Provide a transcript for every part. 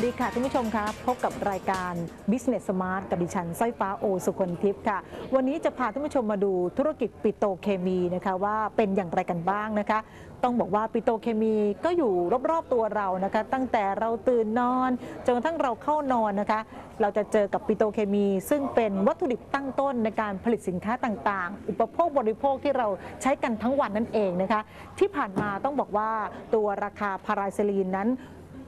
วัสดีค่ะท่านผู้ชมครับพบกับรายการ Business Smart กับดิฉันสร้อยฟ้าโอสุคนทิพย์ค่ะ วันนี้จะพาท่านผู้ชมมาดูธุรกิจปิโตเคมีนะคะว่าเป็นอย่างไรกันบ้างนะคะ ต้องบอกว่าปิโตเคมีก็อยู่รอบๆตัวเรานะคะ ตั้งแต่เราตื่นนอนจนกระทั่งเราเข้านอนนะคะ เราจะเจอกับปิโตเคมี ซึ่งเป็นวัตถุดิบตั้งต้นในการผลิตสินค้าต่างๆ อุปโภคบริโภคที่เราใช้กันทั้งวันนั่นเองนะคะ ที่ผ่านมาต้องบอกว่าตัวราคาพาราเซลีนนั้น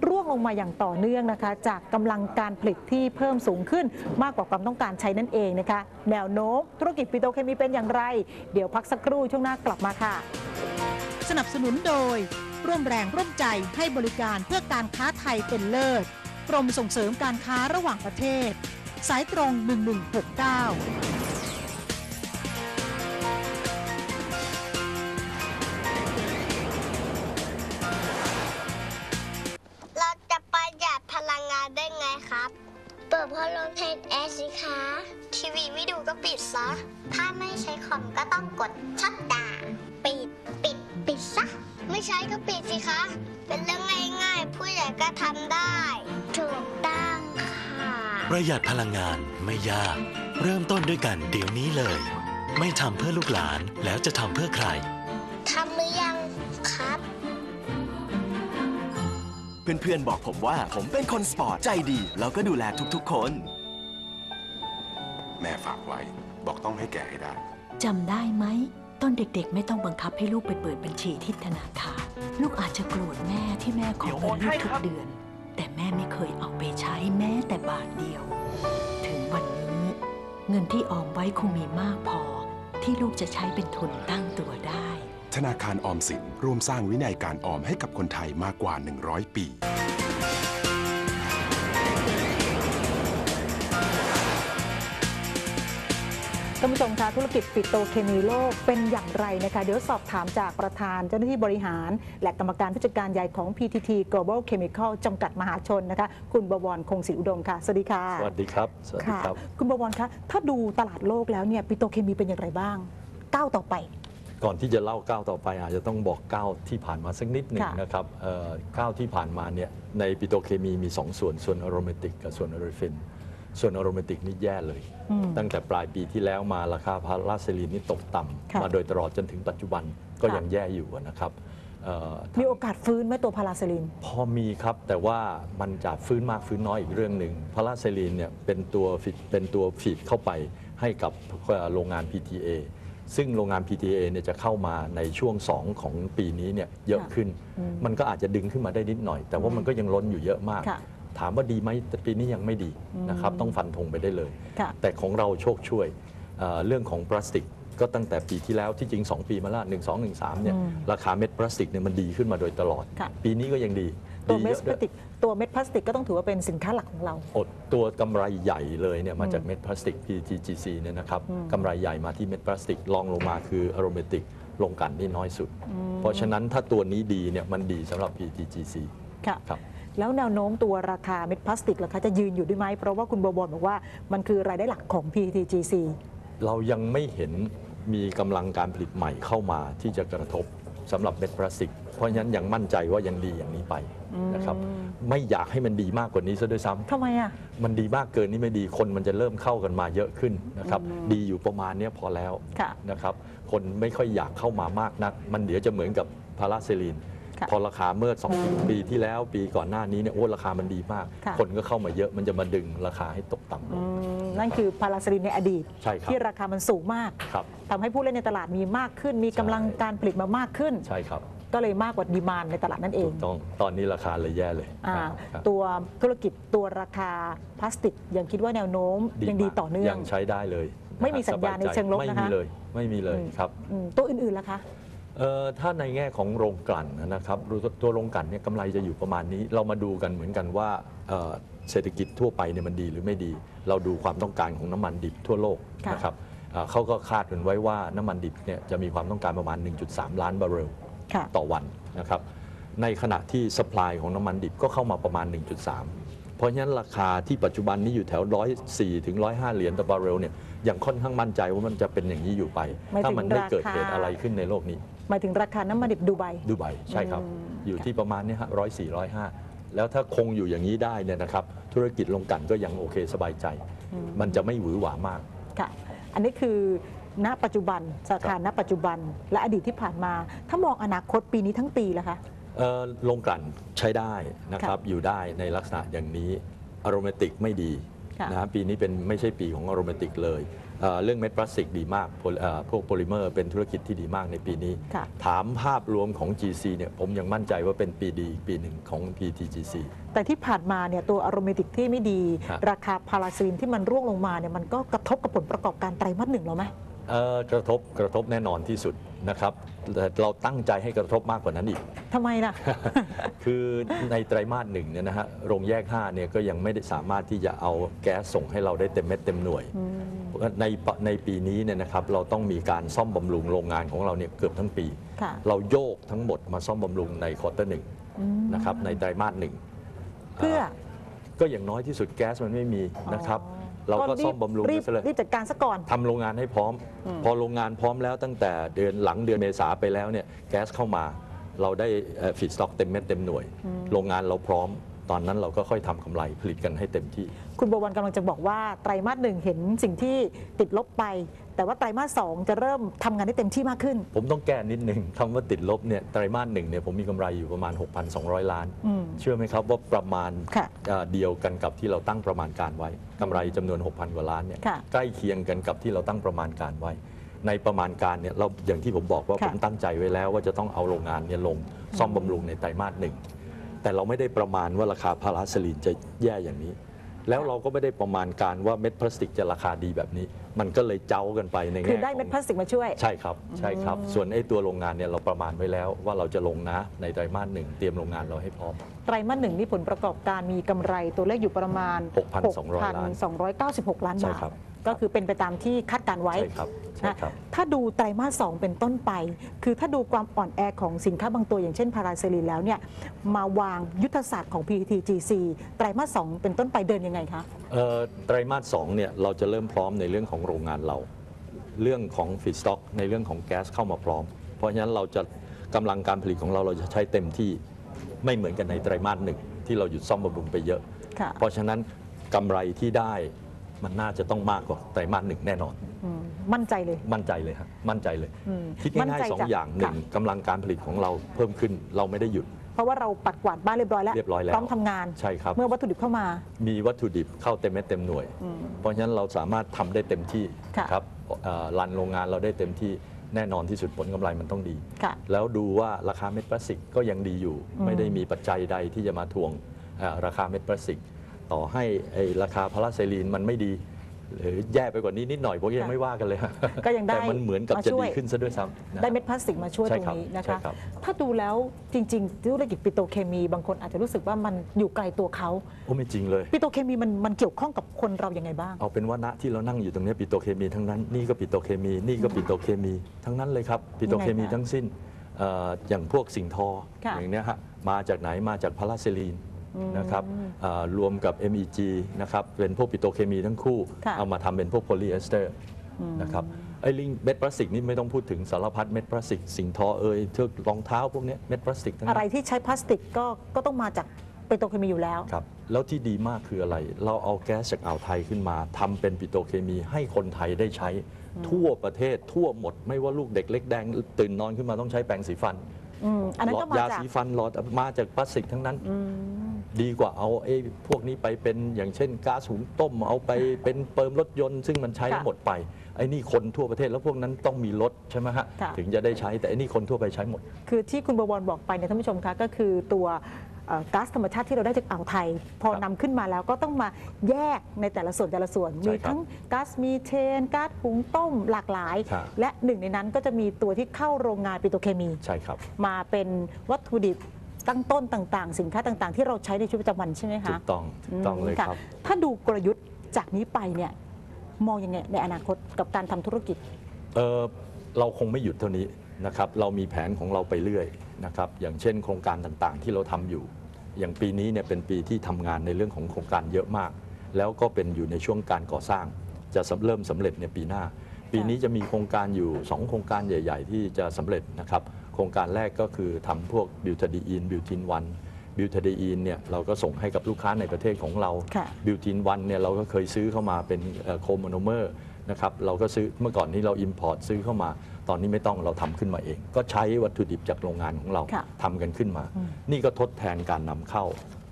ร่วงลงมาอย่างต่อเนื่องนะคะ จากกำลังการผลิตที่เพิ่มสูงขึ้นมากกว่าความต้องการใช้นั่นเองนะคะ แนวโน้มธุรกิจปิโตรเคมีเป็นอย่างไร เดี๋ยวพักสักครู่ช่วงหน้ากลับมาค่ะ สนับสนุนโดย ร่วมแรงร่วมใจให้บริการเพื่อการค้าไทยเป็นเลิศกรมส่งเสริมการค้าระหว่างประเทศ สายตรง 1169 เปิดพัดลมเทนแอร์สิคะ ทีวีไม่ดูก็ปิดซะ ถ้าไม่ใช้คอมก็ต้องกดชัตดาวน์ปิด ปิด ปิดซะ ไม่ใช้ก็ปิดสิคะ เป็นเรื่องง่ายๆ ผู้ใหญ่ก็ทำได้ ถูกต้องค่ะ ประหยัดพลังงานไม่ยาก เริ่มต้นด้วยกันเดี๋ยวนี้เลย ไม่ทำเพื่อลูกหลานแล้วจะทำเพื่อใคร เพื่อนๆบอกผมว่าผมเป็นคนสปอร์ตใจดี แล้วก็ดูแลทุกๆคน แม่ฝากไว้ บอกต้องให้แก่ให้ได้ จำได้ไหม ตอนเด็กๆ ไม่ต้องบังคับให้ลูกไปเปิดบัญชีที่ธนาคาร ลูกอาจจะโกรธแม่ที่แม่ขอเงินลูกทุกเดือน แต่แม่ไม่เคยเอาไปใช้แม้แต่บาทเดียว ถึงวันนี้ เงินที่ออมไว้คงมีมากพอ ที่ลูกจะใช้เป็นทุนตั้งตัวได้ ธนาคารออมสินร่วมสร้างวินัยการออมให้กับคนไทยมากกว่า 100 ปี ท่านผู้ชมคะธุรกิจปิโตรเคมีโลกเป็นอย่างไรนะคะ เดี๋ยวสอบถามจากประธานเจ้าหน้าที่บริหาร และกรรมการผู้จัดการใหญ่ของ PTT Global Chemical จำกัดมหาชนนะคะ คุณบวรคงศรีอุดมค่ะ สวัสดีค่ะสวัสดีครับ สวัสดีค่ะครับ คุณบวรคะถ้าดูตลาดโลกแล้วเนี่ยปิโตรเคมีเป็นอย่างไรบ้างก้าวต่อไป ก่อนที่จะเล่าก้าวต่อไป อาจจะต้องบอกก้าวที่ผ่านมาสักนิดหนึ่งค่ะ นะครับเอ่อก้าวที่ผ่านมาเนี่ยในปิโตรเคมีมี 2 ส่วนส่วนอโรมาติกกับส่วนอโรฟิน ส่วนอโรมาติกนี่แย่เลย อืม ตั้งแต่ปลายปีที่แล้วมาราคาพาราเซลีนนี่ตกต่ค่ะำมาโดยตลอดจนถึงปัจจุบันก็ค่ะ ยังแย่อยู่นะครับเอ่อ มีโอกาสฟื้นไหมตัวพาราเซลิน พอมีครับแต่ว่ามันจะฟื้นมากฟื้นน้อยอีกเรื่องหนึ่งพาราเซลีนเนี่ยเป็นตัวฟีดเป็นตัวฟีดเข้าไปให้กับเอ่อโรงงาน PTA ซึ่งโรงงาน PTA เนี่ยจะเข้ามาในช่วง 2 ของปีนี้เนี่ยเยอะขึ้นอืมมันก็อาจจะดึงขึ้นมาได้นิดหน่อย แต่ว่ามันก็ยังล้นอยู่เยอะมากค่ะถามว่าดีไหมแต่ปีนี้ยังไม่ดีนะครับต้องฟันธงไปได้เลยค่ะแต่ของเราโชคช่วยเอ่อเรื่องของพลาสติกก็ตั้งแต่ปีที่แล้วที่จริง 2 ปีมาแล้ว1 2 1 3เนี่ยอืมราคาเม็ดพลาสติกเนี่ยมันดีขึ้นมาโดยตลอดค่ะปีนี้ก็ยังดีตัวดีเม็ดยอะพด้ลาวยสติก ตัวเม็ดพลาสติกก็ต้องถือว่าเป็นสินค้าหลักของเรา อดตัวกำไรใหญ่เลยเนี่ยมาจากอืมเม็ดพลาสติก PTGC เนี่ยนะครับอืมกำไรใหญ่มาที่เม็ดพลาสติกรองลงมาคืออโรเมติกลงกลันที่น้อยสุด เพราะฉะนั้นถ้าตัวนี้ดีเนี่ยมันดีสำหรับ PTGC ค่ะ ครับ แล้วแนวโน้มตัวราคาเม็ดพลาสติกล่ะคะจะยืนอยู่ด้วยไหม เพราะว่าคุณบวรบอกว่ามันคือรายได้หลักของ PTGC เรายังไม่เห็นมีกำลังการผลิตใหม่เข้ามาที่จะกระทบสำหรับเม็ดพลาสติก เพราะฉะนั้นยังมั่นใจว่ายังดีอย่างนี้ไปนะครับไม่อยากให้มันดีมากกว่านี้ซะด้วยซ้ำทำไมอะมันดีมากเกินนี่ไม่ดีคนมันจะเริ่มเข้ากันมาเยอะขึ้นนะครับดีอยู่ประมาณเนี้ยพอแล้วค่ะนะครับคนไม่ค่อยอยากเข้ามามากนัก มันเดี๋ยวจะเหมือนกับพาราเซลีนค่ะพอราคาเมื่อสองปีที่แล้วปีก่อนหน้านี้เนี่ยโอ้ราคามันดีมากค่ะคนก็เข้ามาเยอะมันจะมาดึงราคาให้ตกต่ำลอืงมนั่นคือพาราเซลินในอดีตใช่ครับที่ราคามันสูงมากครับทำให้ผู้เล่นในตลาดมีมากขึ้น มีกำลังใช่การผลิตมามากขึ้นใช่ครับ ก็เลยมากกว่าดีมานในตลาดนั่นเอถูงกต้องตอนนี้ราคาเลยแย่เลยอ่าครับตัวธุรกิจตัวราคาพลาสติก ยังคิดว่าแนวโน้มยังดีมากต่อเนื่อง ยังใช้ได้เลยไม่มีสัญญาณในเชิงลบไม่นะคะมีเลยไม่มีเลยอืมครับอืมตัวอื่นๆล่ะคะ เอ่อถ้าในแง่ของโรงกลั่นนะครับตัวโรงกลั่นเนี่ยกำไรจะอยู่ประมาณนี้ เรามาดูกันเหมือนกันว่าเอ่อเศรษฐกิจทั่วไปเนี่ยมันดีหรือไม่ดี เราดูความต้องการของน้ำมันดิบทั่วโลกค่ะ นะครับเอ่อเขาก็คาดกันไว้ว่าน้ำมันดิบเนี่ยจะมีความต้องการประมาณ 1.3 ล้านบาร์เรลค่ะ ต่อวันนะครับ ในขณะที่สป라이ของน้ำมันดิบก็เข้ามาประมาณ 1.3 เพราะฉะนั้นราคาที่ปัจจุบันนี้อยู่แถว 104ถึง105 เหรียญต่อบาร์เรลเนี่ยยังค่อนข้างมั่นใจว่ามันจะเป็นอย่างนี้อยู่ไปหมายถึงถ้ามันไม่เกิดราคาเหตุอะไรขึ้นในโลกนี้หมายถึงราคาน้ำมันดิบดูไบดูไบใช่ครับอืมอยู่ที่ประมาณเนี้ฮะร้อยสี่ร้อยห้าแล้วถ้าคงอยู่อย่างนี้ได้เนี่ยนะครับ ธุรกิจโรงกลั่นก็ยังโอเคสบายใจ มันจะไม่หวือหวามากค่ะอันนี้คือ ณปัจจุบันสถานณปัจจุบัน และอดีตที่ผ่านมา ถ้ามองอนาคตปีนี้ทั้งปีแล้วคะ เอ่อโรงกลั่นใช้ได้นะครับอยู่ได้ในลักษณะอย่างนี้อารมติกไม่ดีค่ะ นะฮะปีนี้เป็นไม่ใช่ปีของอารมติกเลยเอ่อเรื่องเม็ดพลาสติกดีมากโพลเอ่อพวกโพลิเมอร์เป็นธุรกิจที่ดีมากในปีนี้ ค่ะ ถามภาพรวมของ GC เนี่ยผมยังมั่นใจว่าเป็นปีดีอีกปีหนึ่งของ PTGC แต่ที่ผ่านมาเนี่ยตัวอารมติกที่ไม่ดี ครับ ราคาพาราซีนที่มันร่วงลงมาเนี่ยมันก็กระทบกับผลประกอบการไตรมาสหนึ่งเราไหมเอ่อ กระทบกระทบแน่นอนที่สุดนะครับแต่เราตั้งใจให้กระทบมากกว่านั้นอีกทำไมล่ะ คือในไตรมาสหนึ่งเนี่ยนะฮะโรงแยก5เนี่ยก็ยังไม่ได้สามารถที่จะเอาแก๊สส่งให้เราได้เต็มเม็ดเต็มหน่วย ในปในปีนี้เนี่ยนะครับเราต้องมีการซ่อมบำรุงโรงงานของเราเนี่ยเกือบทั้งปีค่ะเราโยกทั้งหมดมาซ่อมบำรุงในควอเตอร์หนึ่งนะครับในไตรมาสหนึ่งเพื่อก็อย่างน้อยที่สุดแก๊สมันไม่มีนะครับ เราก็ซ่อมบำรุงรีบซะเลยรีบจัดการซะก่อน ทำโรงงานให้พร้อมพอโรงงานพร้อมแล้วตั้งแต่เดือนหลังเดือนเมษาไปแล้วเนี่ยแก๊สเข้ามา เราได้ฟีดสต็อกเต็มเม็ดเต็มหน่วย โรงงานเราพร้อม ตอนนั้นเราก็ค่อยทำกำไรผลิตกันให้เต็มที่ คุณบวรกำลังจะบอกว่าไตรมาสหนึ่งเห็นสิ่งที่ติดลบไป แต่ว่าไตรมาสสองจะเริ่มทำงานได้เต็มที่มากขึ้น ผมต้องแก้นิดหนึ่งคำว่าติดลบเนี่ยไตรมาสหนึ่งเนี่ยผมมีกำไรอยู่ประมาณ 6,200 ล้านอืมเชื่อไหมครับว่าประมาณค่ะเอ่อเดียวกันกับที่เราตั้งประมาณการไว้กำไรจำนวน 6,000 กว่าล้านเนี่ยค่ะใกล้เคียงกันกับที่เราตั้งประมาณการไว้ในประมาณการเนี่ยเราอย่างที่ผมบอกว่าค่ะผมตั้งใจไว้แล้วว่าจะต้องเอาโรงงานเนี่ยลงซ่อมบำรุงในไตรมาสหนึ่ง แต่เราไม่ได้ประมาณว่าราคาพาราสลีนจะแย่อย่างนี้ แล้วเราก็ไม่ได้ประมาณการว่าเม็ดพลาสติกจะราคาดีแบบนี้ มันก็เลยเจ้ากันไปในแง่คือได้เม็ดของพลาสติกมาช่วย ใช่ครับใช่ครับ ส่วนไอ้ตัวโรงงานเนี่ยเราประมาณไว้แล้วว่าเราจะลงนะในไตรมาสหนึ่งเตรียมโรงงานเราให้พร้อม ไตรมาสหนึ่งนี่ผลประกอบการมีกำไรตัวเลขอยู่ประมาณ6,200ล้าน 6,296 ล้านใช่บาท ครับ ก็คือเป็นไปตามที่คาดการไว้ใช่ครับใช่ครับนะถ้าดูไตรมาสสองเป็นต้นไป คือถ้าดูความอ่อนแอของสินค้าบางตัวอย่างเช่นพาราเซลีนแล้วเนี่ยมาวางยุทธศาสตร์ของ PTGC ไตรมาสสองเป็นต้นไปเดินยังไงคะ เอ่อไตรมาสสองเนี่ยเราจะเริ่มพร้อมในเรื่องของโรงงานเรา เรื่องของฟีดสต็อกในเรื่องของแก๊สเข้ามาพร้อม เพราะฉะนั้นเราจะกำลังการผลิตของเราเราจะใช้เต็มที่ไม่เหมือนกันในไตรมาสหนึ่งที่เราหยุดซ่อมบำรุงไปเยอะ ค่ะ เพราะฉะนั้นกำไรที่ได้ มันน่าจะต้องมากกว่าไตรมาสหนึ่งแน่นอนอืมมั่นใจเลย มั่นใจเลยครับมั่นใจเลยอืมคิดมั่นง่ายใจๆสองจากอย่างหนึ่งค่ะกำลังการผลิตของเราเพิ่มขึ้นเราไม่ได้หยุด เพราะว่าเราปัดกวาดบ้านเรียบร้อยแล้วเรียบร้อยแล้วพร้อมทำงานใช่ครับเมื่อวัตถุดิบเข้ามา มีวัตถุดิบเข้าเต็มเม็ดเต็มหน่วย เพราะฉะนั้นเราสามารถทำได้เต็มที่ค่ะครับเอ่อรันโรงงานเราได้เต็มที่แน่นอนที่สุดผลกำไรมันต้องดีค่ะแล้วดูว่าราคาเม็ดพลาสติกก็ยังดีอยู่อืมไม่ได้มีปัจจัยใดที่จะมาทวงเอ่อราคาเม็ดพลาสติก ต่อให้ไอ้ราคาพาราเซลีนมันไม่ดี หรือแย่ไปกว่านี้นิดหน่อยผมยังไม่ว่ากันเลยฮะก็ยังได้แต่มันเหมือนกับมาจะช่วดีย ขึ้นซะด้วยซ้ำนะ ได้เม็ดพลาสติกมาช่วยใช่ตรงครับนี้นะใช่คะ ครับ ถ้าดูแล้วจริงๆธุรกิจปิโตรเคมีบางคนอาจจะรู้สึกว่ามันอยู่ไกลตัวเขา โอ้ไม่จริงเลย ปิโตรเคมีมันมันเกี่ยวข้องกับคนเรายังไงบ้าง เอาเป็นว่าณที่เรานั่งอยู่ตรงนี้ปิโตรเคมีทั้งนั้น นี่ก็ปิโตรเคมี นี่ก็ปิโตรเคมี ทั้งนั้นเลยครับปิโตรเคมียังไงคะทั้งสิ้นเอ่ออย่างพวกสิ่งทอค่ะอย่างเนี้ยฮะมาจากไหนมาจากพาราเซลีน นะครับเอ่อรวมกับ MEG นะครับเป็นพวกปิโตรเคมีทั้งคู่ค่ะเอามาทำเป็นพวกโพลีเอสเตอร์นะครับไอ้ลิงเม็ดพลาสติกนี่ไม่ต้องพูดถึงสารพัดเม็ดพลาสติก สิ่งทอเอ่ยเทือกรองเท้าพวกเนี้ยเม็ดพลาสติกทั้งอะนั้นไรที่ใช้พลาสติกก็ก็ต้องมาจากปิโตรเคมีอยู่แล้ว ครับแล้วที่ดีมากคืออะไร เราเอาแก๊สจากอ่าวไทยขึ้นมาทำเป็นปิโตรเคมีให้คนไทยได้ใช้ ทั่วประเทศทั่วหมด ไม่ว่าลูกเด็กเล็กแดงตื่นนอนขึ้นมาต้องใช้แปรงสีฟันอืมอันนั้นหลก็อดมายาจาก สีฟันหลอดมาจากพลาสติกทั้งนั้นอืม ดีกว่าเอาไอ้พวกนี้ไปเป็นอย่างเช่นก๊าซหุงต้มเอาไปเป็นเปิมรถยนต์ ซึ่งมันใช้แล้วค่ะหมดไปไอ้นี่คนทั่วประเทศแล้วพวกนั้นต้องมีรถใช่ไหมฮะค่ะ ถึงจะได้ใช้แต่ไอ้นี่คนทั่วไปใช้หมด คือที่คุณบวรบอกไปเนี่ยท่านผู้ชมคะก็คือตัวเอ่อก๊าซธรรมชาติที่เราได้จากอ่าวไทย พอครับนำขึ้นมาแล้วก็ต้องมาแยกในแต่ละส่วนแต่ละส่วน ใช่มีครับทั้งก๊าซมีเทนก๊าซหุงต้มหลากหลาย ครับ และหนึ่งในนั้นก็จะมีตัวที่เข้าโรงงานปิโตรเคมี ใช่ครับ มาเป็นวัตถุดิบ ตั้งต้นต่างๆ สินค้าต่างๆ ที่เราใช้ในชีวิตประจำวันใช่ไหมถูคะกต้องถูกต้องเลยค่ะครับถ้าดูกลยุทธ์จากนี้ไปเนี่ยมองยังไงในอนาคตกับการทำธุรกิจ เอ่อเราคงไม่หยุดเท่านี้นะครับ เรามีแผนของเราไปเรื่อยนะครับ อย่างเช่นโครงการต่างๆ ที่เราทำอยู่ อย่างปีนี้เนี่ยเป็นปีที่ทำงานในเรื่องของโครงการเยอะมาก แล้วก็เป็นอยู่ในช่วงการก่อสร้าง จะสำเริ่มสำเร็จในปีหน้า ปีนี้จะมีโครงการอยู่ 2 โครงการใหญ่ ๆ ที่จะสำเร็จนะครับ โครงการแรกก็คือทำพวกบิวทาดีอินบิวทินวันบิวเทเดอีนเนี่ยเราก็ส่งให้กับลูกค้าในประเทศของเราค่ะบิวตินวันเนี่ยเราก็เคยซื้อเข้ามาเป็นโคโมโนเมอร์นะครับเราก็ซื้อเมื่อก่อนนี้เราอิมพอร์ตซื้อเข้ามา ตอนนี้ไม่ต้องเราทำขึ้นมาเอง ก็ใช้วัตถุดิบจากโรงงานของเราค่ะทำกันขึ้นมา นี่ก็ทดแทนการนำเข้า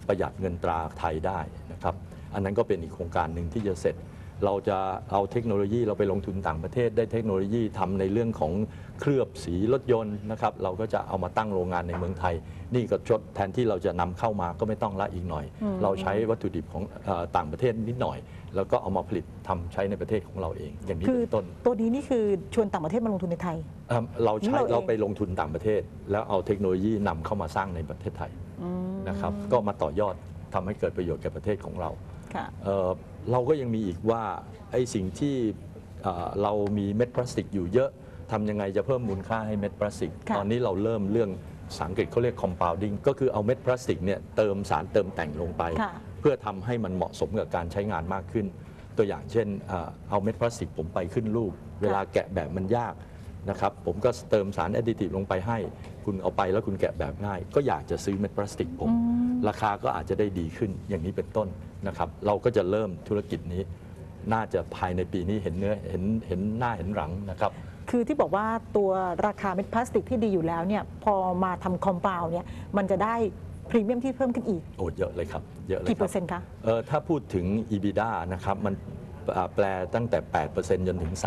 ประหยัดเงินตราไทยได้นะครับอันนั้นก็เป็นอีกโครงการหนึ่งที่จะเสร็จ เราจะเอาเทคโนโลยีเราไปลงทุนต่างประเทศได้เทคโนโลยีทำในเรื่องของ เคลือบสีรถยนต์นะครับเราก็จะเอามาตั้งโรงงานในเมืองไทย นี่ก็ชดแทนที่เราจะนำเข้ามาก็ไม่ต้องละอีกหน่อย เราใช้วัตถุดิบของเออต่างประเทศนิดหน่อย แล้วก็เอามาผลิตทำใช้ในประเทศของเราเอง อย่างนี้คือเป็นต้น ตัวนี้นี่คือชวนต่างประเทศมาลงทุนในไทยเอิ่มเราใช้เราเองเราไปลงทุนต่างประเทศ แล้วเอาเทคโนโลยีนำเข้ามาสร้างในประเทศไทยนะครับก็มาต่อยอดทำให้เกิดประโยชน์แก่ประเทศของเราค่ะเอ่อเราก็ยังมีอีกว่าไอ้สิ่งที่เอ่อเรามีเม็ดพลาสติกอยู่เยอะ ทำยังไงจะเพิ่มมูลค่าให้เม็ดพลาสติก ค่ะ ตอนนี้เราเริ่มเรื่องภาษาอังกฤษเขาเรียก compounding ก็คือเอาเม็ดพลาสติกเนี่ยเติมสารเติมแต่งลงไป ค่ะ เพื่อทำให้มันเหมาะสมกับการใช้งานมากขึ้น ตัวอย่างเช่นเอ่อเอาเม็ดพลาสติกผมไปขึ้นรูป เวลาแกะแบบมันยากนะครับผมก็เติมสารแอดดิทีฟลงไปให้ คุณเอาไปแล้วคุณแกะแบบง่าย ก็อยากจะซื้อเม็ดพลาสติกผม ราคาก็อาจจะได้ดีขึ้นอย่างนี้เป็นต้นนะครับเราก็จะเริ่มธุรกิจนี้ น่าจะภายในปีนี้เห็นเนื้อเห็นเห็นหน้าเห็นหลังนะครับ คือที่บอกว่าตัวราคาเม็ดพลาสติกที่ดีอยู่แล้วเนี่ยพอมาทำคอมเปลเนี่ยมันจะได้พรีเมียมที่เพิ่มขึ้นอีก โอ้เยอะเลยครับเยอะเลยกี่คเปรัอร์เซ็นต์คะเออถ้าพูดถึง EBITDA นะครับมันอ่าแปลตั้งแต่ 8%จนถึง 30%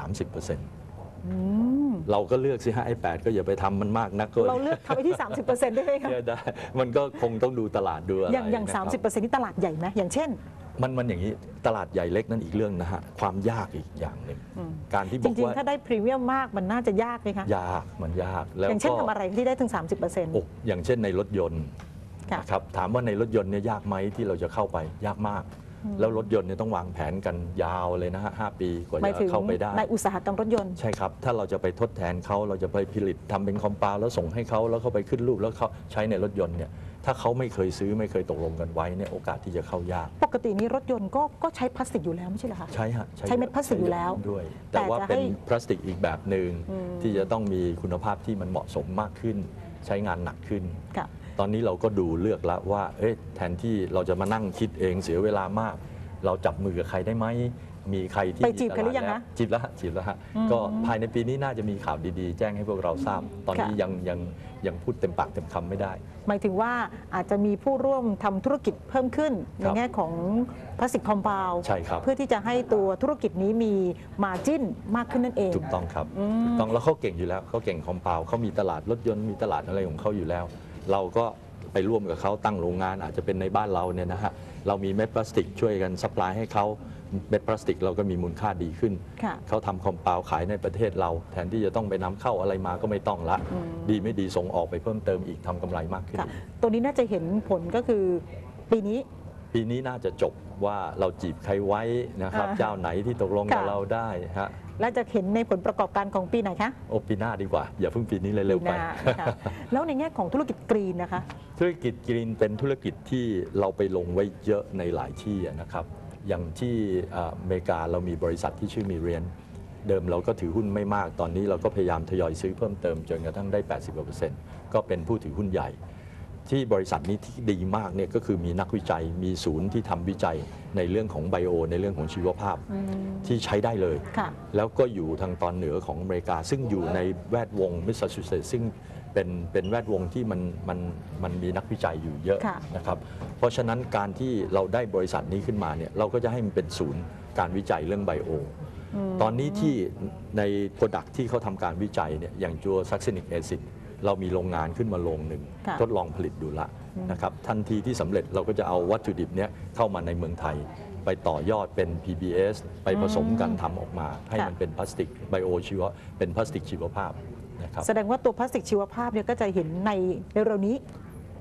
เราก็เลือกสิฮะไอ้8ก็อย่าไปทำมันมากนักก็เราเลือกทำไปที่ 30%ได้ไหมคะเยอะได้ มันก็คงต้องดูตลาดดูอะไรอย่างอย่าง นะครับ30%นี่ตลาดใหญ่ไหมอย่างเช่น มันมันอย่างนี้ตลาดใหญ่เล็กนั่นอีกเรื่องนะฮะความยากอีกอย่างหนึ่งการที่บจอกริงว่าๆ ถ้าได้พรีเมียมมากมันน่าจะยากไหมคะ ยากมันยากแล้วอย่างเช่นก็ทำอะไรที่ได้ถึง 30%โอ้อย่างเช่นในรถยนต์ค่ะ นะครับถามว่าในรถยนต์เนี่ยยากไหมที่เราจะเข้าไปยากมาก แล้วรถยนต์เนี่ยต้องวางแผนกันยาวเลยนะฮะห้าปีกว่าหมายจะถึงเข้าไปได้ ในอุตสาหกรรมรถยนต์ ใช่ครับ ถ้าเราจะไปทดแทนเขาเราจะไปผลิตทำเป็นคอมเปลแล้วส่งให้เขาแล้วเขาไปขึ้นรูปแล้วเขาใช้ในรถยนต์เนี่ย ถ้าเขาไม่เคยซื้อไม่เคยตกลงกันไว้เนี่ยโอกาสที่จะเข้ายาก ปกตินี้รถยนต์ก็ก็ใช้พลาสติกอยู่แล้วไม่ใช่เหรอคะ ใช่ฮะใช้เม็ดพลาสติกอยู่แล้วด้วย แต่แต่ว่าจะให้เป็นพลาสติกอีกแบบหนึ่งที่จะต้องมีคุณภาพที่มันเหมาะสมมากขึ้น ใช้งานหนักขึ้นค่ะตอนนี้เราก็ดูเลือกแล้วว่าเอ๊ะแทนที่เราจะมานั่งคิดเองเสียเวลามาก เราจับมือกับใครได้ไหม มีใครที่ไปจีบมีตลาดกันหรือยังแล้วคะจีบแล้วฮะจีบแล้วฮะก็ภายในปีนี้น่าจะมีข่าวดีๆ แจ้งให้พวกเราทราบ ตอนนี้ค่ะยังยังยังพูดเต็มปากเต็มคำไม่ได้ หมายถึงว่าอาจจะมีผู้ร่วมทำธุรกิจเพิ่มขึ้น ในครับแง่ของพลาสติกคอมเปลใช่ครับเพื่อที่จะให้ตัวธุรกิจนี้มีมาจิ้นมากขึ้นนั่นเอง ถูกต้องครับถูกต้องแล้วเขาเก่งอยู่แล้วเขาเก่งคอมเปลเขามีตลาดรถยนต์มีตลาดอะไรของเขาอยู่แล้ว เราก็ไปร่วมกับเขาตั้งโรงงานอาจจะเป็นในบ้านเราเนี่ยนะฮะเรามีเม็ดพลาสติกช่วยกันซัพพลายให้เขา เม็ดพลาสติกเราก็มีมูลค่าดีขึ้นค่ะเขาทำคอมเปลขายในประเทศเรา แทนที่จะต้องไปนำเข้าอะไรมาก็ไม่ต้องละ ดีไม่ดีส่งออกไปเพิ่มเติมอีกทำกำไรมากขึ้นค่ะตัวนี้น่าจะเห็นผลก็คือปีนี้ ปีนี้น่าจะจบว่าเราจีบใครไว้นะครับอ่าเจ้าไหนที่ตกลงกับค่ะเราได้ฮะและจะเห็นในผลประกอบการของปีไหนคะ โอปีหน้าดีกว่า อย่าเพิ่งปีนี้เลยเร็วปีไปหน้าค่ะแล้วในแง่ของธุรกิจกรีนนะคะ ธุรกิจกรีนเป็นธุรกิจที่เราไปลงไว้เยอะในหลายที่อะนะครับ อย่างที่เอ่ออเมริกาเรามีบริษัทที่ชื่อมีเรียน เดิมเราก็ถือหุ้นไม่มากตอนนี้เราก็พยายามทยอยซื้อเพิ่มเติมจนกระทั่งได้ 80%ก็เป็นผู้ถือหุ้นใหญ่ ที่บริษัทนี้ที่ดีมากเนี่ยก็คือมีนักวิจัยมีศูนย์ที่ทำวิจัยในเรื่องของไบโอ ในเรื่องของชีวภาพที่ใช้ได้เลยค่ะแล้วก็อยู่ทางตอนเหนือของอเมริกา ซึ่งอยู่ในแวดวงมิสซัสซูเซตซึ่ง เป็นเป็นแวดวงที่มันมันมันมีนักวิจัยอยู่เยอะค่ะนะครับ เพราะฉะนั้นการที่เราได้บริษัทนี้ขึ้นมาเนี่ยเราก็จะให้มันเป็นศูนย์การวิจัยเรื่องไบโออตอนนี้ที่ในโปรดักที่เขาทำการวิจัยเนี่ยอย่างจัวซักซินิกแอซิดเรามีโรงงานขึ้นมาโรงหนึ่งค่ะ ทดลองผลิตดูละนะครับทันทีที่สำเร็จเราก็จะเอาวัตถุดิบเนี้ยเข้ามาในเมืองไทย ไปต่อยอดเป็น PBS ไปผสมกันทำออกมา ให้มันเป็นพลาสติกไบโอชีวะเป็นพลาสติกชีวภาพ นะครับแสดงว่าตัวพลาสติกชีวภาพเนี่ยก็จะเห็นในเร็วๆนี้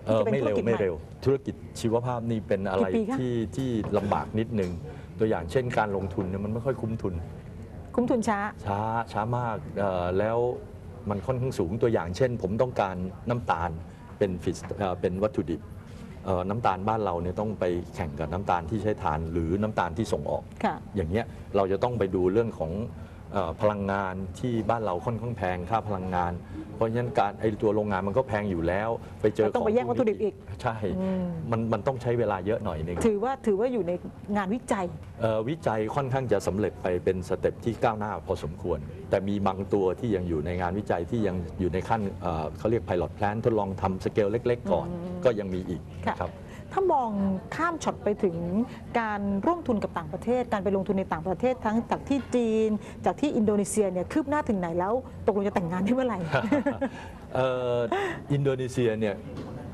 เออที่จะเป็นไม่เร็วธุรกิจไม่ใหม่เร็ว ธุรกิจชีวภาพนี่เป็นอะไรกี่ปีคะ ที่ที่ลำบากนิดนึง ตัวอย่างเช่นการลงทุนเนี่ยมันไม่ค่อยคุ้มทุน คุ้มทุนช้า ช้าช้ามากเอ่อแล้วมันค่อนข้างสูงตัวอย่างเช่น ผมต้องการน้ำตาลเป็นฟิสเอ่อเป็นวัตถุดิบเอ่อน้ำตาลบ้านเราเนี่ยต้องไปแข่งกับน้ำตาลที่ใช้ทาน หรือน้ำตาลที่ส่งออก ค่ะ อย่างเงี้ยเราจะต้องไปดูเรื่องของเอ่อ พลังงานที่บ้านเราค่อนข้างแพงค่าพลังงาน เพราะฉะนั้นการไอตัวโรงงานมันก็แพงอยู่แล้ว ไปเจอแล้วต้องไปแย่งวัตถุดิบอีกใช่มันมันต้องใช้เวลาเยอะหน่อยหนึงถือว่าถือว่าอยู่ในงานวิจัยเอ่อวิจัยค่อนข้างจะสำเร็จไปเป็นสเต็ปที่ก้าวหน้าพอสมควร แต่มีบางตัวที่ยังอยู่ในงานวิจัยที่ยังอยู่ในขั้นเอ่อเขาเรียก pilot plan ทดลองทำสเกลเล็ก ๆ ก่อนก็ยังมีอีกค่ะนะครับ ถ้ามองข้ามช็อตไปถึงการร่วมทุนกับต่างประเทศ การไปลงทุนในต่างประเทศทั้งจากที่จีน จากที่อินโดนีเซียเนี่ยคืบหน้าถึงไหนแล้ว ตกลงจะแต่งงานได้เมื่อไหร่อินโดนีเซียเนี่ย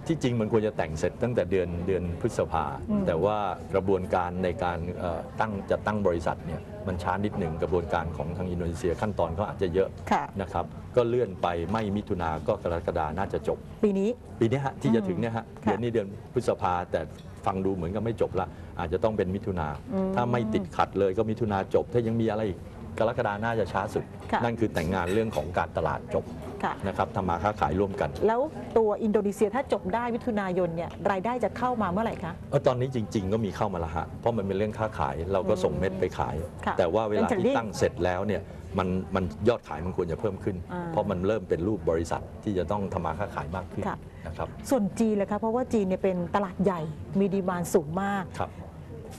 ที่จริงมันควรจะแต่งเสร็จตั้งแต่เดือนเดือนพฤษภาอืมแต่ว่ากระบวนการในการเอ่อตั้งจัดตั้งบริษัทเนี่ยมันช้านิดหนึ่งกระบวนการของทางอินโดนีเซียขั้นตอนก็อาจจะเยอะค่ะนะครับก็เลื่อนไปไม่มิถุนาก็กรกฎาน่าจะจบ ปีนี้ปีนี้ฮะที่จะถึงเนี่ยฮะค่ะเดือนนี้เดือนพฤษภาแต่ฟังดูเหมือนกับไม่จบละอาจจะต้องเป็นมิถุนาอืมถ้าไม่ติดขัดเลยก็มิถุนาจบ ถ้ายังมีอะไรอีกกรกฎาน่าจะช้าสุดค่ะนั่นคือแต่งงานเรื่องของการตลาดจบ ค่ะ นะครับทำมาค้าขายร่วมกัน แล้วตัวอินโดนีเซียถ้าจบได้มิถุนายนเนี่ยรายได้จะเข้ามาเมื่อไหร่คะ เออตอนนี้จริง ๆ ก็มีเข้ามาและฮะเพราะมันเป็นเรื่องค้าขายเราก็ส่งเม็ดไปขาย ค่ะแต่ว่าเวลาเป็นที่ trading ตั้งเสร็จแล้วเนี่ยมันมันยอดขายมันควรจะเพิ่มขึ้น อ่าเพราะมันเริ่มเป็นรูปบริษัทที่จะต้องทำมาค้าขายมากขึ้นค่ะ นะครับ ส่วนจีนเลยคะเพราะว่าจีนเนี่ยเป็นตลาดใหญ่มีดีมานสูงมาก ครับ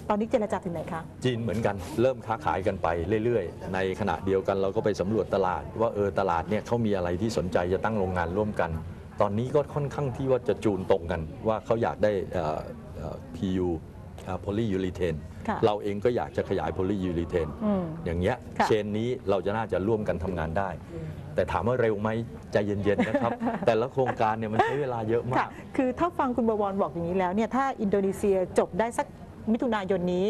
ตอนนี้เจรจาถึงไหนคะ จีนเหมือนกันเริ่มค้าขายกันไปเรื่อยๆ ในขณะเดียวกันเราก็ไปสำรวจตลาด ว่าเออตลาดเนี่ยเขามีอะไรที่สนใจจะตั้งโรงงานร่วมกัน ตอนนี้ก็ค่อนข้างที่ว่าจะจูนตรงกัน ว่าเขาอยากได้เอ่อเอ่อ PU โพลียูริเทนค่ะเราเองก็อยากจะขยายโพลียูริเทนอืมอย่างเงี้ยค่ะ เชนนี้เราจะน่าจะร่วมกันทำงานได้ แต่ถามว่าเร็วไหมใจเย็นๆนะครับ แต่ละโครงการเนี่ยมันใช้เวลาเยอะมาค่ะ ก คือถ้าฟังคุณบวรบอกอย่างนี้แล้วเนี่ย ถ้าอินโดนีเซียจบได้สัก มิถุนายนนี้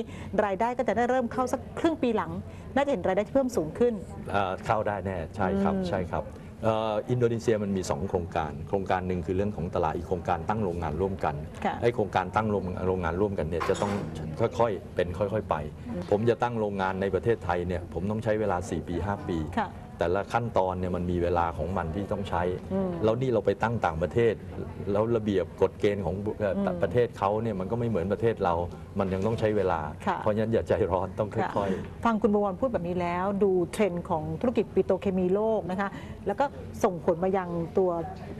รายได้ก็จะได้เริ่มเข้าสักครึ่งปีหลัง น่าจะเห็นรายได้ที่เพิ่มสูงขึ้น เอ่อเข้าได้แน่ใช่ครับอืม ใช่ครับเอ่ออินโดนีเซียมันมี 2 โครงการ โครงการหนึ่งคือเรื่องของตลาดอีกโครงการตั้งโรงงานร่วมกันค่ะ ไอ้โครงการตั้งโรงโรงงานร่วมกันเนี่ยจะต้องค่อยๆเป็นค่อยๆไป ผมจะตั้งโรงงานในประเทศไทยเนี่ยผมต้องใช้เวลา 4 ปี 5 ปี ค่ะ แต่ละขั้นตอนเนี่ยมันมีเวลาของมันที่ต้องใช้อืมแล้วนี่เราไปตั้งต่างประเทศ แล้วระเบียบกฎเกณฑ์ของเอ่ออมประเทศเขาเนี่ยมันก็ไม่เหมือนประเทศเรา มันยังต้องใช้เวลาค่ะเพราะฉะนั้นอย่าใจร้อนต้องค่ะค่อยๆ ฟังคุณบวรพูดแบบนี้แล้ว ดูเทรนด์ของธุรกิจปิโตรเคมีโลกนะคะ แล้วก็ส่งผลมายังตัว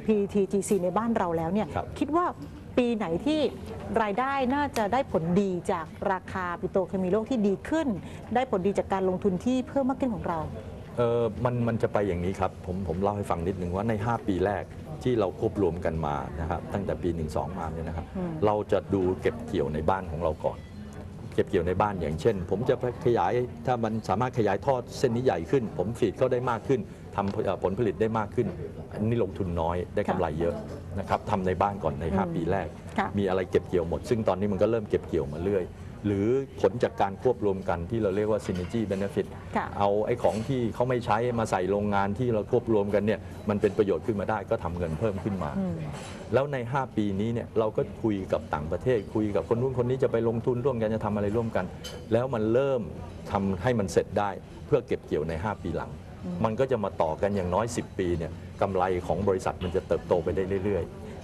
PTGC ในบ้านเราแล้วเนี่ยครับคิดว่าปีไหนที่รายได้น่าจะได้ผลดีจากราคาปิโตรเคมีโลกที่ดีขึ้น ได้ผลดีจากการลงทุนที่เพิ่มมากขึ้นของเรา เออมันมันจะไปอย่างนี้ครับผมผมเล่าให้ฟังนิดนึงว่าใน 5 ปีแรกที่เราควบรวมกันมานะครับตั้งแต่ปี 12 มาเนี่ยนะครับอืมเราจะดูเก็บเกี่ยวในบ้านของเราก่อน เก็บเกี่ยวในบ้านอย่างเช่น ผมจะขยายถ้ามันสามารถขยายทอดเส้นนี้ใหญ่ขึ้น ผมฟีดเข้าได้มากขึ้นทำเอ่อผลผลิตได้มากขึ้น อันนี้ลงทุนน้อยได้กำไรเยอะนะครับทำในบ้านก่อนในอืม5ปีแรกค่ะมีอะไรเก็บเกี่ยวหมด ซึ่งตอนนี้มันก็เริ่มเก็บเกี่ยวมาเรื่อย หรือผลจากการควบรวมกันที่เราเรียกว่า synergy benefit ค่ะเอาไอ้ของที่เขาไม่ใช้มาใส่โรงงานที่เราควบรวมกันเนี่ยมันเป็นประโยชน์ขึ้นมาได้ก็ทำเงินเพิ่มขึ้นมาอืมแล้วใน 5 ปีนี้เนี่ยเราก็คุยกับต่างประเทศ คุยกับคนนู้นคนนี้จะไปลงทุนร่วมกันจะทำอะไรร่วมกัน แล้วมันเริ่มทำให้มันเสร็จได้เพื่อเก็บเกี่ยวใน 5 ปีหลัง มันก็จะมาต่อกันอย่างน้อย 10 ปีเนี่ยกำไรของบริษัทมันจะเติบโตไปได้เรื่อย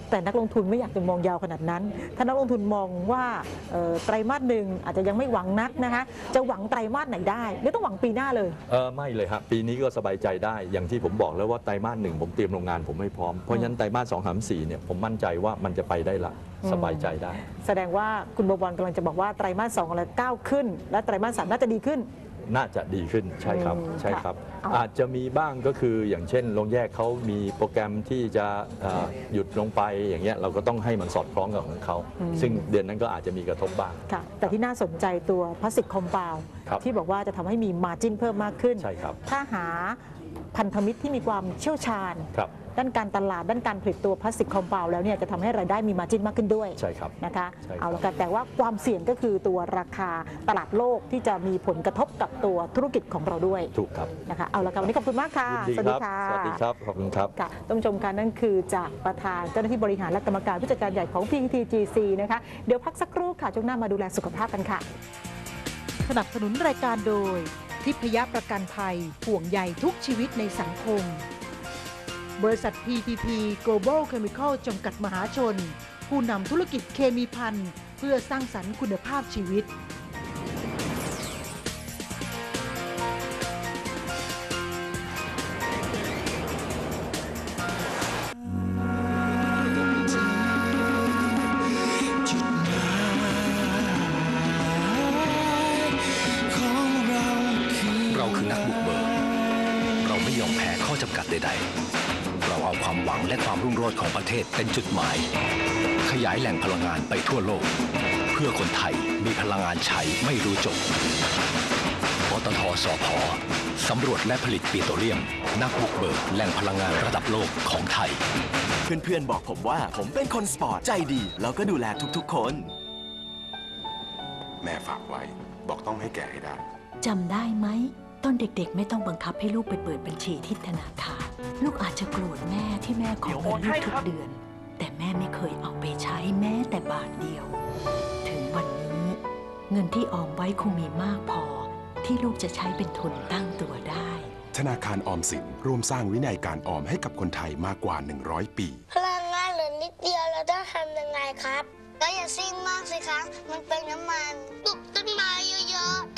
แต่นักลงทุนไม่อยากจะมองยาวขนาดนั้น ถ้านักลงทุนมองว่าเอ่อไตรมาสหนึ่งอาจจะยังไม่หวังนักนะคะ จะหวังไตรมาสไหนได้หรือต้องหวังปีหน้าเลยๆเออไม่เลยครับปีนี้ก็สบายใจได้ อย่างที่ผมบอกแล้วว่าไตรมาสหนึ่งผมเตรียมโรงงานผมไม่พร้อม เพราะฉะนั้นไตรมาสสองสามสี่เนี่ยผมมั่นใจว่ามันจะไปได้ละอืมสบายใจได้ แสดงว่าคุณบวรกำลังจะบอกว่าไตรมาสสองอะไรก้าวขึ้น และไตรมาสสามน่าจะดีขึ้น น่าจะดีขึ้นใช่ครับอืมใช่ครับค่ะ อาจจะมีบ้างก็คืออย่างเช่นโรงแยกเขามีโปรแกรมที่จะเอ่อหยุดลงไปอย่างเงี้ยเราก็ต้องให้มันสอดคล้องกับของเขา ซึ่งเดือนนั้นก็อาจจะมีกระทบบ้างค่ะแต่ที่น่าสนใจตัวพลาสติกคอม p าวครับที่บอกว่าจะทำให้มีมาจิ้นเพิ่มมากขึ้นใช่ครับถ้าหาพันธมิตรที่มีความเชี่ยวชาญครับ ด้านการตลาดด้านการผลิตตัวพลาสติกคอม p าวแล้วเนี่ยจะทำให้รายได้มีมาจิ้นมากขึ้นด้วยใช่ครับนะคะใช่ครับเอาละกันแต่ว่าความเสี่ยงก็คือตัวราคาตลาดโลกที่จะมีผลกระทบกับตัวธุรกิจของเราด้วยถูกครับนะคะเอาละกันวันนี้ขอบคุณมากค่ะยินดีครับค่ะสวัสดีครับขอบคุณครับค่ะท่านผู้ชมคะนั่นคือจากประธานเจ้าหน้าที่บริหารและกรรมการผู้จัดการใหญ่ของ PTGC นะคะเดี๋ยวพักสักครู่ค่ะช่วงหน้ามาดูแลสุขภาพกันค่ะ สนับสนุนรายการโดยทิพยประกันภัยห่วงใยทุกชีวิตในสังคม บริษัท PTP Global Chemical จำกัดมหาชน ผู้นำธุรกิจเคมีพันเพื่อสร้างสรรค์คุณภาพชีวิต เราคือนักบุกเบิก เราไม่ยอมแพ้ข้อจำกัดใด หวังและความรุ่งโรจน์ของประเทศเป็นจุดหมาย ขยายแหล่งพลังงานไปทั่วโลก เพื่อคนไทยมีพลังงานใช้ไม่รู้จบปตทสพสำรวจและผลิตปิโตรเลียม นักบุกเบิกแหล่งพลังงานระดับโลกของไทย เพื่อนๆบอกผมว่าผมเป็นคนสปอร์ตใจดี แล้วก็ดูแลทุกๆคน แม่ฝากไว้ บอกต้องให้แก่ให้ได้จำได้ไหม ตอนเด็กๆ ไม่ต้องบังคับให้ลูกไปเปิดบัญชีที่ธนาคาร ลูกอาจจะโกรธแม่ที่แม่ขอเงินลูกทุกเดือน แต่แม่ไม่เคยเอาไปใช้แม้แต่บาทเดียว ถึงวันนี้ เงินที่ออมไว้คงมีมากพอ ที่ลูกจะใช้เป็นทุนตั้งตัวได้ ธนาคารออมสินร่วมสร้างวินัยการออมให้กับคนไทยมากกว่า 100 ปี พลังงานเหลือนิดเดียวเราต้องทำยังไงครับ ก็อย่าซิ่งมากสิคะมันเป็นน้ำมันปลูกต้นไม้เยอะๆ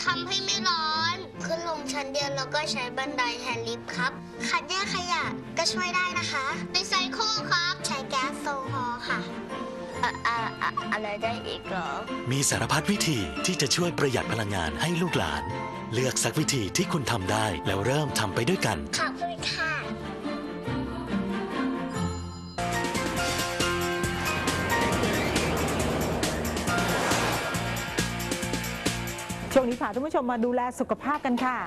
ทำให้ไม่ร้อน ขึ้นลงชั้นเดียวเราก็ใช้บันไดแทนลิฟต์ครับ คัดแยกขยะก็ช่วยได้นะคะรีไซเคิลครับ ใช้แก๊สโซฮอล์ค่ะอะอะอะอะไรได้อีกเหรอ มีสารพัดวิธีที่จะช่วยประหยัดพลังงานให้ลูกหลาน เลือกสักวิธีที่คุณทำได้แล้วเริ่มทำไปด้วยกัน ขอบคุณค่ะ ช่วงนี้พาท่านผู้ชมมาดูแลสุขภาพกันค่ะ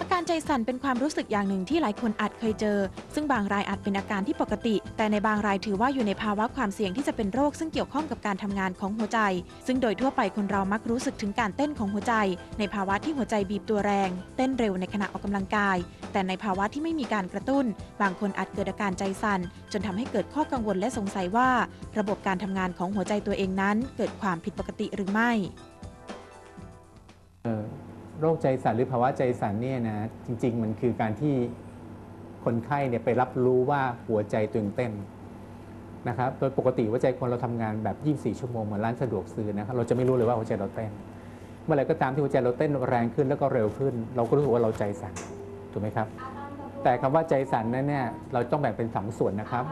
อาการใจสั่นเป็นความรู้สึกอย่างหนึ่งที่หลายคนอาจเคยเจอ ซึ่งบางรายอาจเป็นอาการที่ปกติ แต่ในบางรายถือว่าอยู่ในภาวะความเสี่ยงที่จะเป็นโรคซึ่งเกี่ยวข้องกับการทำงานของหัวใจ ซึ่งโดยทั่วไปคนเรามักรู้สึกถึงการเต้นของหัวใจ ในภาวะที่หัวใจบีบตัวแรง เต้นเร็วในขณะออกกำลังกาย แต่ในภาวะที่ไม่มีการกระตุ้น บางคนอาจเกิดอาการใจสั่น จนทำให้เกิดข้อกังวลและสงสัยว่า ระบบการทำงานของหัวใจตัวเองนั้น เกิดความผิดปกติหรือไม่ โรคใจสั่นหรือภาวะใจสั่นเนี่ยนะจริง ๆ มันคือการที่คนไข้เนี่ยไปรับรู้ว่าหัวใจตัวเองเต้นนะครับโดยปกติหัวใจคนเราทำงานแบบ 24 ชั่วโมงเหมือนร้านสะดวกซื้อนะครับเราจะไม่รู้เลยว่าหัวใจเราเต้น เมื่อไรก็ตามที่หัวใจเราเต้นแรงขึ้นแล้วก็เร็วขึ้น เราก็รู้สึกว่าเราใจสั่นถูกไหมครับ แต่คำว่าใจสั่นนั้นเนี่ยเราต้องแบ่งเป็นสองส่วนนะครับ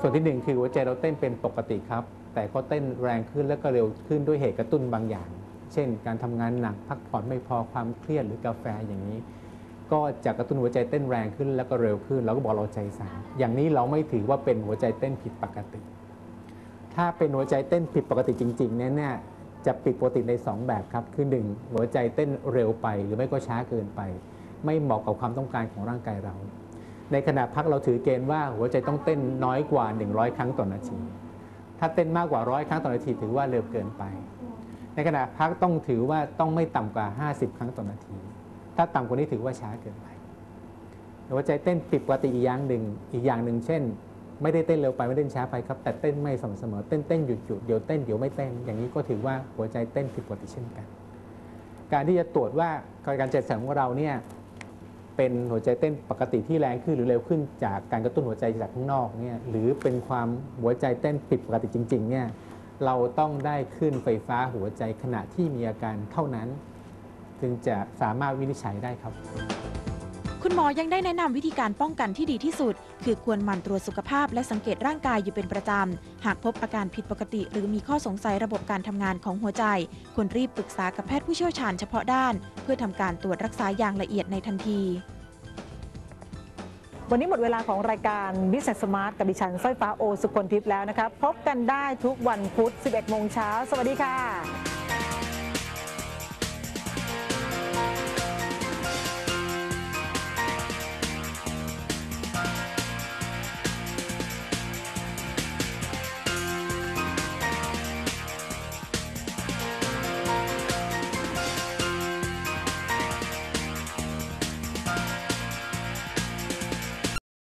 ส่วนที่หนึ่งคือหัวใจเราเต้นเป็นปกติครับ แต่ก็เต้นแรงขึ้นแล้วก็เร็วขึ้นด้วยเหตุกระตุ้นบางอย่าง เช่น การทำงานหนักพักผ่อนไม่พอความเครียดหรือกาแฟอย่างนี้ ก็จะกระตุ้นหัวใจเต้นแรงขึ้นแล้วก็เร็วขึ้นเราก็บอกเราใจสั่นอย่างนี้เราไม่ถือว่าเป็นหัวใจเต้นผิดปกติ ถ้าเป็นหัวใจเต้นผิดปกติจริงๆเนี่ยจะผิดปกติใน 2 แบบครับคือ 1 หัวใจเต้นเร็วไปหรือไม่ก็ช้าเกินไป ไม่เหมาะกับความต้องการของร่างกายเรา ในขณะพักเราถือเกณฑ์ว่าหัวใจต้องเต้นน้อยกว่า 100 ครั้งต่อนาทีถ้าเต้นมากกว่าร้อยครั้งต่อนาทีถือว่าเร็วเกินไป ในขณะพักต้องถือว่าต้องไม่ต่ำกว่า 50 ครั้งต่อนาที ถ้าต่ำกว่านี้ถือว่าช้าเกินไปหัวใจเต้นผิดปกติอีกอย่างหนึ่งอีกอย่างหนึ่งเช่น ไม่ได้เต้นเร็วไปไม่ได้เต้นช้าไปครับ แต่เต้นไม่สม่ำเสมอเต้นเต้นหยุดหยุดเดี๋ยวเต้นเดี๋ยวไม่เต้น อย่างนี้ก็ถือว่าหัวใจเต้นผิดปกติเช่นกัน การที่จะตรวจว่าการใจสั่นของเราเนี่ยเป็นหัวใจเต้นปกติที่แรงขึ้นหรือเร็วขึ้นจากการกระตุ้นหัวใจจากข้างนอกเนี่ยหรือเป็นความหัวใจเต้นผิดปกติจริงๆเนี่ย เราต้องได้ขึ้นไฟฟ้าหัวใจขณะที่มีอาการเท่านั้น จึงจะสามารถวินิจฉัยได้ครับ คุณหมอยังได้แนะนำวิธีการป้องกันที่ดีที่สุด คือควรหมั่นตรวจสุขภาพและสังเกตร่างกายอยู่เป็นประจำ หากพบอาการผิดปกติ หรือมีข้อสงสัยระบบการทำงานของหัวใจ ควรรีบปรึกษากับแพทย์ผู้เชี่ยวชาญเฉพาะด้าน เพื่อทำการตรวจรักษาอย่างละเอียดในทันที วันนี้หมดเวลาของรายการ Business Smart กับดิฉันสร้อยฟ้าโอสุคนทิพย์แล้วนะครับพบกันได้ทุกวันพุธ 11 โมงเช้า สวัสดีค่ะ